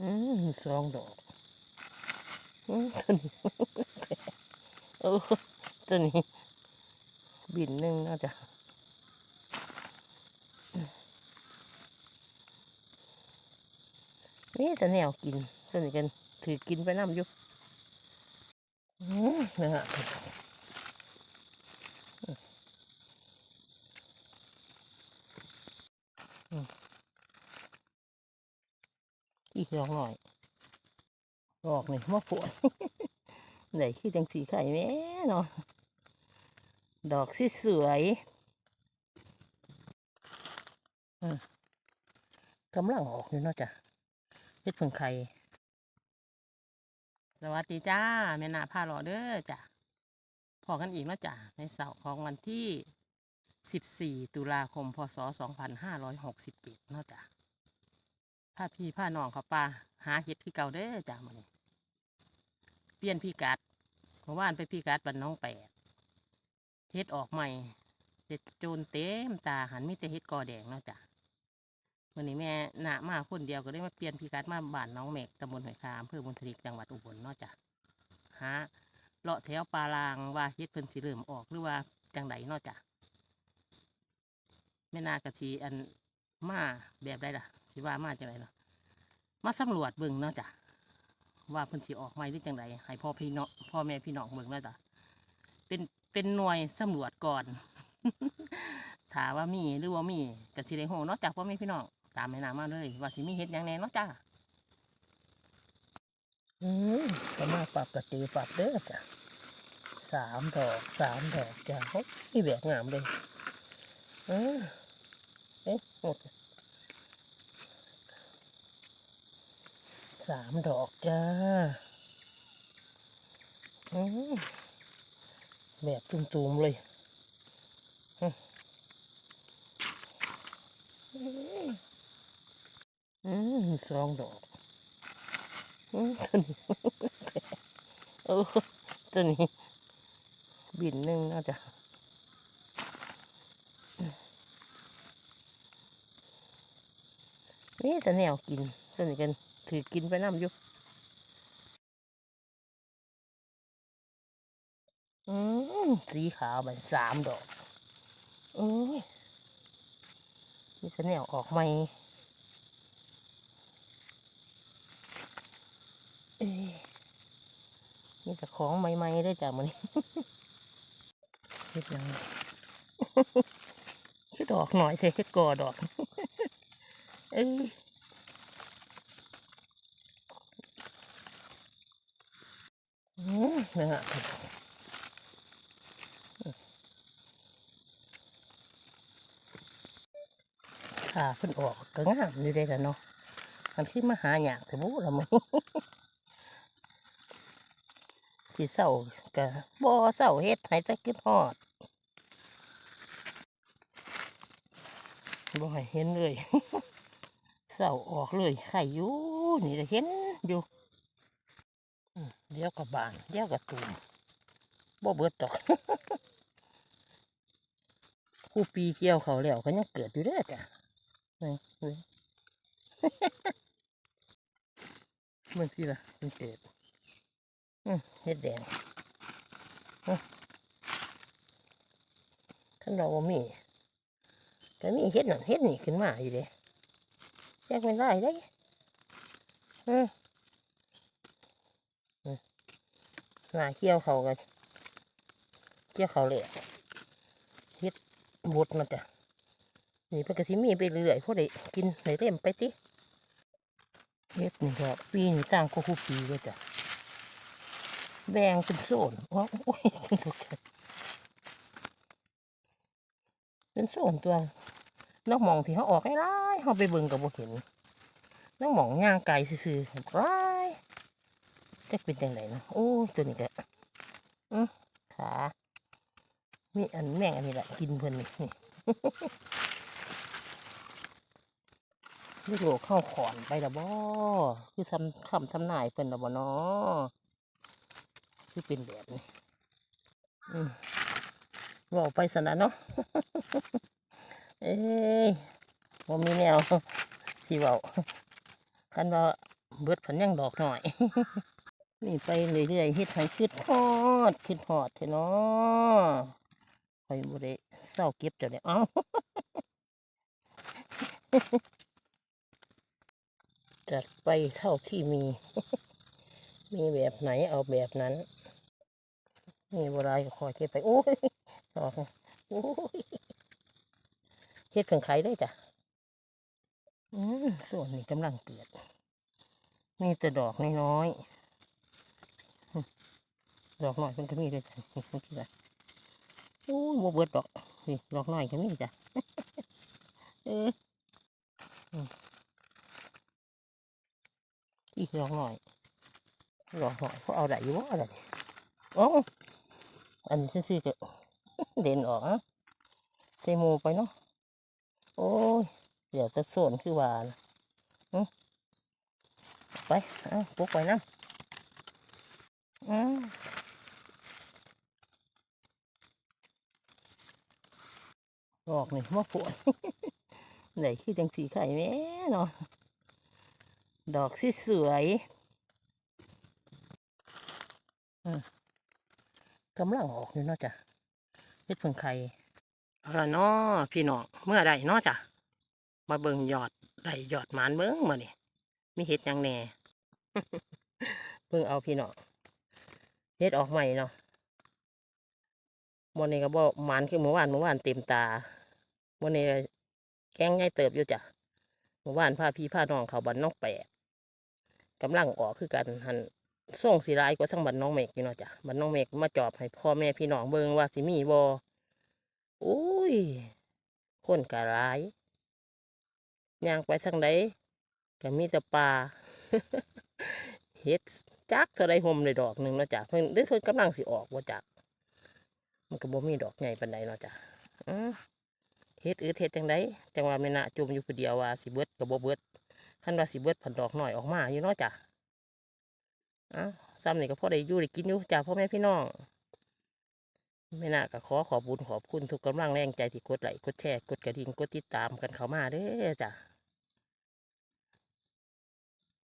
อืมสองดอกอืมตัวนี้โอ้ตัวนี้บินหนึ่งน่าจะนี่แต่แนวกินตัวนี้กันถือกินไปน้ำยู่อืมนะฮะ อีกดอกหน่อยดอกนี่มะปวไหนคือจังสีไข่แม่เนาะดอกสิสวยอืมกำลังออกอยู่เนาะจ้ะเฮ็ดเพิ่งไข่ สวัสดีจ้าแม่นาพาหลอเด้อจ้ะพอกันอีกแล้วจ้ะในเสาร์ของวันที่ 14 ตุลาคม พศ 2567เนาะจ้ะ พาพี่พาน้องเขาป่าหาเห็ดคือเก่าเด้อจ้ะมื้อนี้เปลี่ยนพี่กัดเมื่อวานไปพี่กัดบันน้องแปดเฮ็ดออกใหม่เฮ็ดโจนเต็มตาหันมีแต่เฮ็ดกอแดงเนาะจ้ะวันนี้แม่หนามาคนเดียวก็ได้มาเปลี่ยนพี่กัดมาบ้านน้องเมกตำบลหอยคาอำเภอบุญทริกจังหวัดอุบลเนาะจ้ะหาเลาะแถวปลาลางว่าเฮ็ดเพิ่นสิเริ่มออกหรือว่าจังไดเนาะจ้ะแม่นากะสีอัน มาแบบใดล่ะสิว่ามาจังไดเนาะมาสำรวจเบิ่งเนาะจ้ะว่าเพิ่นสิออกไหมหรือจังไดให้พ่อพี่น้องพ่อแม่พี่น้องเบิ่งแล้วจ้ะเป็นเป็นหน่วยสำรวจก่อนถามว่ามีหรือว่ามีก็สิได้ฮู้เนาะจากพ่อแม่พี่น้องตามแม่นามาเลย ว่าสิมีเฮ็ดหยังแน่เนาะจ้าอืมก็มาปรับกระตีปรับเด้อจ้ะสามดอกสามดอกจ้ะโอ้ยแบบงามเลยเออ เอ๊ะหมดสามดอกจ้าแบบตุ่มๆเลยอืมอืมสองดอกอืมตัวนี้โอ้ตัวนี้บินหนึ่งน่าจะ นี่แต่แนวกินตัวนี้กันถือกินไปน้ำอยู่อืมสีขาวมันสามดอกโอ้ยมีเสน่ห์ออกใหม่เอ้ยมีแต่ของใหม่ๆด้วยจ้ะมันเฮ็ดยังคิดดอกหน่อยเทเฮ็ดกอดอก เอ้ยอืมนะฮะค่ะเพิ่นออกก็งามอยู่ได้แล้วเนาะมันขึ้นมาหาหยากแต่บู้ละมึงสิเศร้ากะบ่เศร้าเฮ็ดให้ตะกิดฮอดบ่ให้เห็นเลย ก้าออกเลยไข่อยู่นี่ได้เห็นอยู่เดี๋ยวกับบานเดี๋ยวกับตูมบ่เบิดดอกคู่ปีเกี่ยวเขาแล้วก็ยังเกิดอยู่เด้อจ้ะนี่มันสิล่ะมันเกิดเฮ็ดแดงท่านเราบ่มีก็มีเฮ็ดนั่นเฮ็ดนี่ขึ้นมาอยู่เด้ แยกเป็นไรได้อืมอืมหน้าเกี่ยวเขากันเกี่ยวเขาเลยเฮ็ดบดมาจ้ะนี่เพิ่นก็สิมีไปเรื่อยๆพวกได้กินได้เล่มไปติเฮ็ดนี่ก็ปีนี่ต่างก็คู่ปีเลยจ้ะแบ่งเป็นโซนโอ้โอ้ยเป็นโซนตัว น้องหมองที่เขาออกให้ร้ายเขาไปเบิ่งกับบ่เห็นน้องหมองย่างไก่ซื่อๆร้ายจะเป็นจังไดนะโอ้ตัวนี้ก็อือขามีอันแม่งอันนี้แหละกินเพิ่นนี่นี่นี่โลเข้าขอนไปละบ่คือทำคำทำนายเพิ่นละบ่เนาะคือเป็นแบบนี้อืมบอกไปสนะเนาะ เอ้ยบ่มีแนวสิเว้าคันว่าเบิดผันยังดอกหน่อย นี่ไปเรื่อยๆเฮ็ดให้ขึ้นฮอดขึ้นฮอดเถอะเนาะคอยบ่ได้เศร้าเก็บเจ้าเนี่ยเอ้าจัดไปเท่าที่มี มีแบบไหนเอาแบบนั้น นี่โบราณก็คอยเก็บไป โอ้ยดอก เฮ็ดเพิ่งไข่ได้จ้ะอืมส่วนนี้กำลังเกิด มีแต่ดอกน้อยๆดอกน้อยมันก็มีด้วยจ้ะนี่มันคืออะไรโอ้ยโบเบิดดอกนี่ดอกน้อยก็มีจ้ะเอออีกดอกน้อยดอกน้อยเขาเอาได้อยู่ว่าอะไรโอ้อันนี้ซื่อก็เด่นออกอะใส่หมูไปเนาะ โอ้ย เดี๋ยวจะส่วนคือว่านไปเอ้าปุ๊กไปน้ำอืมดอกนี่มาปวดไหนคือจังสีไข่แม่เนาะดอกสิสวยกำลังออกอยู่เนาะจ้ะเฮ็ดเพิ่งไข่ เอาละเนาะพี่น้องเมื่อใดเนาะจ้ะมาเบิ่งยอดได้ยอดหมานเบิ่งมานี่มีเห็ดยังแหน่เบิ่งเอาพี่น้องเห็ดออกใหม่เนาะวันนี้ก็บ่หมานคือเมื่อวานเมื่อวานเต็มตาวันนี้แข้งใหญ่เติบอยู่จ้ะเมื่อวานพาพี่พาน้องเขาบันน้องแปะกำลังออกคือกันหันส่งสีลายกว่าทั้งบันน้องเมกอยู่เนาะจ้ะบันน้องเมกมาจอบให้พ่อแม่พี่น้องเบิ่งว่าสิมีบ่ โอ้ย คนกะร้ายย่างไปทางใดก็มีแต่ปลาเฮ็ดจักเท่าใดห่มเลยดอกหนึ่งเนาะจ้ะเพิ่นเพิ่นกำลังสิออกว่าจักมันก็บ่มีดอกใหญ่ปานใดเนาะจ้ะเฮ็ดอืดเฮ็ดจังไดจังว่าแม่นะจุ่มอยู่ผู้เดียวว่าสิเบิดก็บ่เบิดคันว่าสิเบิดผันดอกน้อยออกมาอยู่เนาะจ้ะอ้าซ้ำนี่ก็พอได้อยู่ได้กินอยู่จ้ะพ่อแม่พี่น้อง แม่น่ะก็ขอขอบุญขอบคุณทุกกำลังแรงใจที่กดไลค์กดแชร์กดกระดิ่งกดติดตามกันเข้ามาเด้อจ้ะ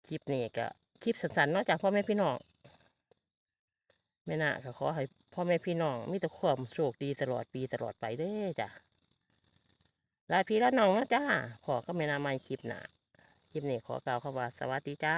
คลิปนี้ก็คลิปสั้นๆนาะจากพ่อแม่พี่น้องแม่น่ะก็ขอให้พ่อแม่พี่น้องมีแต่ความโชคดีตลอดปีตลอดไปเด้อจ้ะลาพี่ละน้องนะจ้าพอก็ไม่น่าไม่คลิปหนาคลิปนี้ขอกล่าวคำว่าสวัสดีจ้า